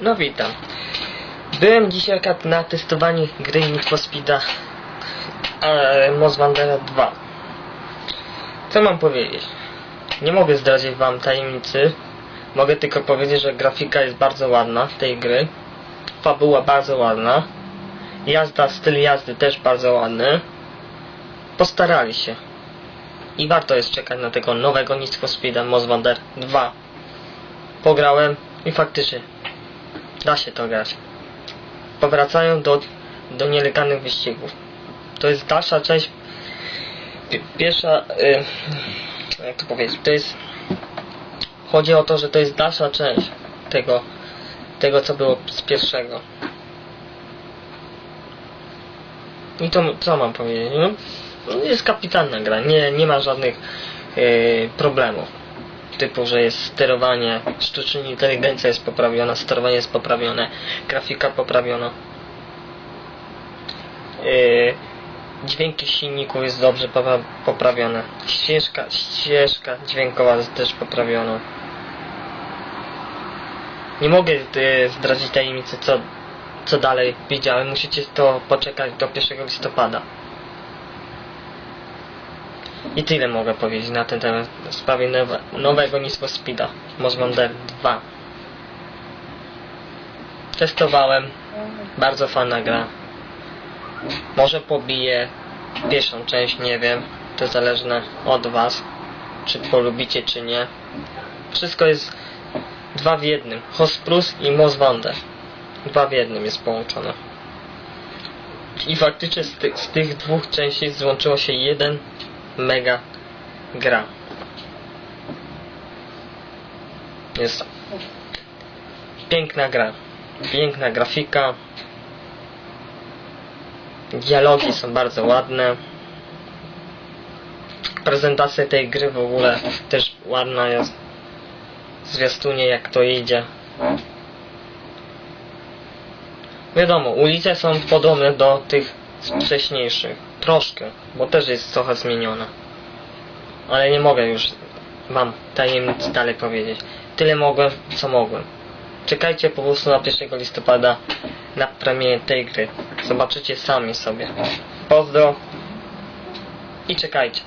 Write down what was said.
No witam. Byłem dzisiaj na testowaniu gry Need for Speeda Wanteda 2. Co mam powiedzieć? Nie mogę zdradzić wam tajemnicy. Mogę tylko powiedzieć, że grafika jest bardzo ładna tej gry. Fabuła bardzo ładna. Jazda, styl jazdy też bardzo ładny. Postarali się. I warto jest czekać na tego nowego Need for Speeda Wanted 2. Pograłem i faktycznie da się to grać. Powracają do, do nielegalnych wyścigów. To jest dalsza część. pi- Pierwsza. Y, jak to powiedzieć? To jest. Chodzi o to, że to jest dalsza część tego, tego co było z pierwszego. I to co mam powiedzieć? No, no jest kapitalna gra, nie, nie ma żadnych y, problemów typu, że jest sterowanie, sztuczna inteligencja jest poprawiona, sterowanie jest poprawione, grafika poprawiona. Yy, dźwięki silników jest dobrze popra- poprawione. Ścieżka, ścieżka dźwiękowa jest też poprawiona. Nie mogę yy, zdradzić tajemnicy, co, co dalej widziałem. Musicie to poczekać do 1 listopada. I tyle mogę powiedzieć na ten temat w sprawie nowe, nowego for Speeda Most Wanted 2. Testowałem, bardzo fajna gra. Może pobiję pierwszą część, nie wiem. To zależne od was, czy polubicie, czy nie. Wszystko jest dwa w jednym. Host Plus i Most Wanted. Dwa w jednym jest połączone. I faktycznie z, ty, z tych dwóch części złączyło się jeden mega gra. Jest piękna gra. Piękna grafika. Dialogi są bardzo ładne. Prezentacja tej gry w ogóle też ładna jest. Zwiastunie jak to idzie. Wiadomo, ulice są podobne do tych wcześniejszych. Troszkę, bo też jest trochę zmieniona. Ale nie mogę już wam tajemnic dalej powiedzieć. Tyle mogłem, co mogłem. Czekajcie po prostu na 1 listopada na premierę tej gry. Zobaczycie sami sobie. Pozdro i czekajcie.